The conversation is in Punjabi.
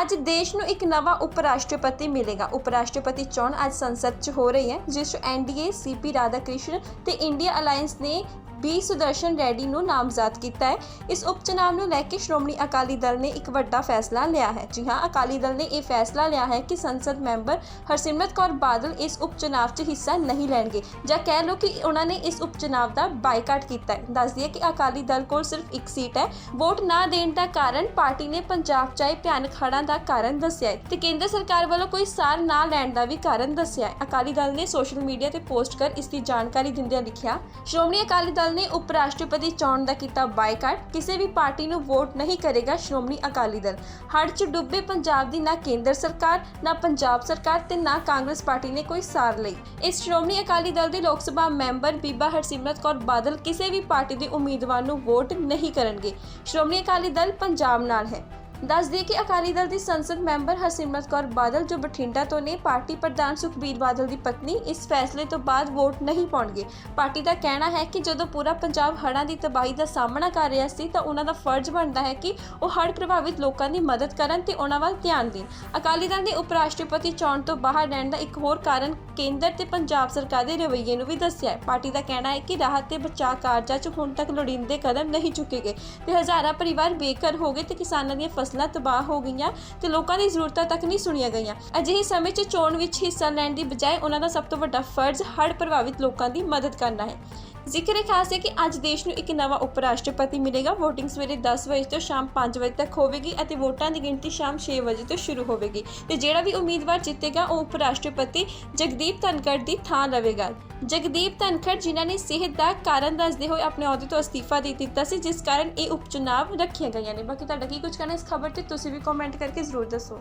ਅੱਜ ਦੇਸ਼ ਨੂੰ ਇੱਕ ਨਵਾਂ ਉਪ ਰਾਸ਼ਟਰਪਤੀ ਮਿਲੇਗਾ। ਉਪ ਰਾਸ਼ਟਰਪਤੀ ਚੋਣ ਅੱਜ ਸੰਸਦ 'ਚ ਹੋ ਰਹੀ ਹੈ, ਜਿਸ 'ਚ ਐਨਡੀਏ ਸੀਪੀ ਰਾਧਾਕ੍ਰਿਸ਼ਨ ਤੇ ਇੰਡੀਆ ਅਲਾਈਅੰਸ ਨੇ ਬੀ ਸੁਦਰਸ਼ਨ ਰੈਡੀ ਨੂੰ ਨਾਮਜ਼ਦ ਕੀਤਾ ਹੈ। ਇਸ ਉਪ ਚੁਣਾਵ ਨੂੰ ਲੈ ਕੇ ਸ਼੍ਰੋਮਣੀ ਅਕਾਲੀ ਦਲ ਨੇ ਇੱਕ ਵੱਡਾ ਫੈਸਲਾ ਲਿਆ ਹੈ। ਜੀ ਹਾਂ, ਅਕਾਲੀ ਦਲ ਨੇ ਇਹ ਫੈਸਲਾ ਲਿਆ ਹੈ ਕਿ ਸੰਸਦ ਮੈਂਬਰ ਹਰਸਿਮਰਤ ਕੌਰ ਬਾਦਲ ਇਸ ਉਪ 'ਚ ਹਿੱਸਾ ਨਹੀਂ ਲੈਣਗੇ ਜਾਂ ਕਹਿ ਲਓ ਕਿ ਉਹਨਾਂ ਨੇ ਇਸ ਉਪ ਦਾ ਬਾਈਕਾਟ ਕੀਤਾ ਹੈ। ਦੱਸ ਦਈਏ ਕਿ ਅਕਾਲੀ ਦਲ ਕੋਲ ਸਿਰਫ ਇੱਕ ਸੀਟ ਹੈ। ਵੋਟ ਨਾ ਦੇਣ ਦਾ ਕਾਰਨ ਪਾਰਟੀ ਨੇ ਪੰਜਾਬ 'ਚ ਆਏ ਭਿਆਨਕ ਹੜ੍ਹਾਂ ਦਾ ਕਾਰਨ ਦੱਸਿਆ ਹੈ ਤੇ ਕੇਂਦਰ ਸਰਕਾਰ ਵੱਲੋਂ ਕੋਈ ਸਾਰ ਨਾ ਲੈਣ ਦਾ ਵੀ ਕਾਰਨ ਦੱਸਿਆ ਹੈ। ਅਕਾਲੀ ਦਲ ਨੇ ਸੋਸ਼ਲ ਮੀਡੀਆ ਤੇ ਪੋਸਟ ਕਰ ਇਸ ਦੀ ਜਾਣਕਾਰੀ ਦਿੰਦਿਆਂ ਲਿਖਿਆ, ਸ਼੍ਰੋਮਣੀ ਅਕਾਲੀ ਦਲ ਨੇ ਉਪ ਰਾਸ਼ਟਰਪਤੀ ਚੋਣ ਦਾ ਕੀਤਾ ਬਾਈਕਾਟ। ਕਿਸੇ ਵੀ ਪਾਰਟੀ ਨੂੰ ਵੋਟ ਨਹੀਂ ਕਰੇਗਾ ਸ਼੍ਰੋਮਣੀ ਅਕਾਲੀ ਦਲ। ਹੜ੍ਹ 'ਚ ਡੁੱਬੇ ਪੰਜਾਬ ਦੀ ਨਾ ਕੇਂਦਰ ਸਰਕਾਰ, ਨਾ ਪੰਜਾਬ ਸਰਕਾਰ ਤੇ ਨਾ ਕਾਂਗਰਸ ਪਾਰਟੀ ਨੇ ਕੋਈ ਸਾਰ ਲਈ। ਇਸ ਸ਼੍ਰੋਮਣੀ ਅਕਾਲੀ ਦਲ ਦੇ ਲੋਕ ਸਭਾ ਮੈਂਬਰ ਬੀਬਾ ਹਰਸਿਮਰਤ ਕੌਰ ਬਾਦਲ ਕਿਸੇ ਵੀ ਪਾਰਟੀ ਦੇ ਉਮੀਦਵਾਰ ਨੂੰ ਵੋਟ ਨਹੀਂ ਕਰਨਗੇ। ਸ਼੍ਰੋਮਣੀ ਅਕਾਲੀ ਦਲ ਪੰਜਾਬ ਨਾਲ ਹੈ। ਦੱਸ ਦਈਏ ਕਿ ਅਕਾਲੀ ਦਲ ਦੀ ਸੰਸਦ ਮੈਂਬਰ ਹਰਸਿਮਰਤ ਕੌਰ ਬਾਦਲ ਜੋ ਬਠਿੰਡਾ ਤੋਂ ਨੇ, ਪਾਰਟੀ ਪ੍ਰਧਾਨ ਸੁਖਬੀਰ ਬਾਦਲ ਦੀ ਪਤਨੀ, ਇਸ ਫੈਸਲੇ ਤੋਂ ਬਾਅਦ ਵੋਟ ਨਹੀਂ ਪਾਉਣਗੇ। ਪਾਰਟੀ ਦਾ ਕਹਿਣਾ ਹੈ ਕਿ ਜਦੋਂ ਪੂਰਾ ਪੰਜਾਬ ਹੜ੍ਹਾਂ ਦੀ ਤਬਾਹੀ ਦਾ ਸਾਹਮਣਾ ਕਰ ਰਿਹਾ ਸੀ, ਤਾਂ ਉਹਨਾਂ ਦਾ ਫਰਜ਼ ਬਣਦਾ ਹੈ ਕਿ ਉਹ ਹੜ੍ਹ ਪ੍ਰਭਾਵਿਤ ਲੋਕਾਂ ਦੀ ਮਦਦ ਕਰਨ ਤੇ ਉਹਨਾਂ ਵੱਲ ਧਿਆਨ ਦੇਣ। ਅਕਾਲੀ ਦਲ ਨੇ ਉਪ ਰਾਸ਼ਟਰਪਤੀ ਚੋਣ ਤੋਂ ਬਾਹਰ ਰਹਿਣ ਦਾ ਇੱਕ ਹੋਰ ਕਾਰਨ ਕੇਂਦਰ ਤੇ ਪੰਜਾਬ ਸਰਕਾਰ ਦੇ ਰਵੱਈਏ ਨੂੰ ਵੀ ਦੱਸਿਆ ਹੈ। ਪਾਰਟੀ ਦਾ ਕਹਿਣਾ ਹੈ ਕਿ ਰਾਹਤ ਤੇ ਬਚਾਅ ਕਾਰਜਾਂ 'ਚ ਹੁਣ ਤੱਕ ਲੋੜੀਂਦੇ ਕਦਮ ਨਹੀਂ ਚੁੱਕੇ ਗਏ। ਤੇ ਹਜ਼ਾਰਾਂ ਪਰਿਵਾਰ ਬੇਘਰ ਹੋ ਗਏ ਤੇ ਕਿਸਾਨਾਂ ਦੀਆਂ ਫਸਲਾਂ ਤਬਾਹ ਹੋ ਗਈਆਂ ਤੇ ਲੋਕਾਂ ਦੀ ਜ਼ਰੂਰਤਾਂ ਤੱਕ ਨਹੀਂ ਸੁਣੀਆਂ ਗਈਆਂ। ਅਜਿਹੇ ਸਮੇਂ 'ਚ ਚੋਣ ਵਿੱਚ ਹਿੱਸਾ ਲੈਣ ਦੀ ਬਜਾਏ ਉਹਨਾਂ ਦਾ ਸਭ ਤੋਂ ਵੱਡਾ ਫਰਜ਼ ਹੜ੍ਹ ਪ੍ਰਭਾਵਿਤ ਲੋਕਾਂ ਦੀ ਮਦਦ ਕਰਨਾ ਹੈ। ਜ਼ਿਕਰ ਖਾਸ ਹੈ ਕਿ ਅੱਜ ਦੇਸ਼ ਨੂੰ ਇੱਕ ਨਵਾਂ ਉਪ ਰਾਸ਼ਟਰਪਤੀ ਮਿਲੇਗਾ। VOTING ਸਵੇਰੇ 10 ਵਜੇ ਤੋਂ ਸ਼ਾਮ 5 ਵਜੇ ਤੱਕ ਹੋਵੇਗੀ ਅਤੇ ਵੋਟਾਂ ਦੀ ਗਿਣਤੀ ਸ਼ਾਮ 6 ਵਜੇ ਤੋਂ ਸ਼ੁਰੂ ਹੋਵੇਗੀ। ਤੇ ਜਿਹੜਾ ਵੀ ਉਮੀਦਵਾਰ ਜਿੱਤੇਗਾ, ਉਹ ਉਪ ਰਾਸ਼ਟਰਪਤੀ ਜਗਦੀਪ ਧਨਖੜ ਦੀ ਥਾਂ ਲਵੇਗਾ। ਜਗਦੀਪ ਧਨਖੜ, ਜਿਨ੍ਹਾਂ ਨੇ ਸਿਹਤ ਦਾ ਕਾਰਨ ਦੱਸਦੇ ਹੋਏ ਆਪਣੇ ਅਹੁਦੇ ਤੋਂ ਅਸਤੀਫਾ ਦੇ ਦਿੱਤਾ ਸੀ, ਜਿਸ ਕਾਰਨ ਇਹ ਉਪਚੁਣਾਵ ਰੱਖੀਆਂ ਗਈਆਂ ਨੇ। ਬਾਕੀ ਤੁਹਾਡਾ ਕੀ ਕੁਝ ਕਹਿਣਾ ਇਸ ਖਬਰ ਤੇ ਤੁਸੀਂ ਵੀ ਕਮੈਂਟ ਕਰਕੇ ਜ਼ਰੂਰ ਦੱਸੋ।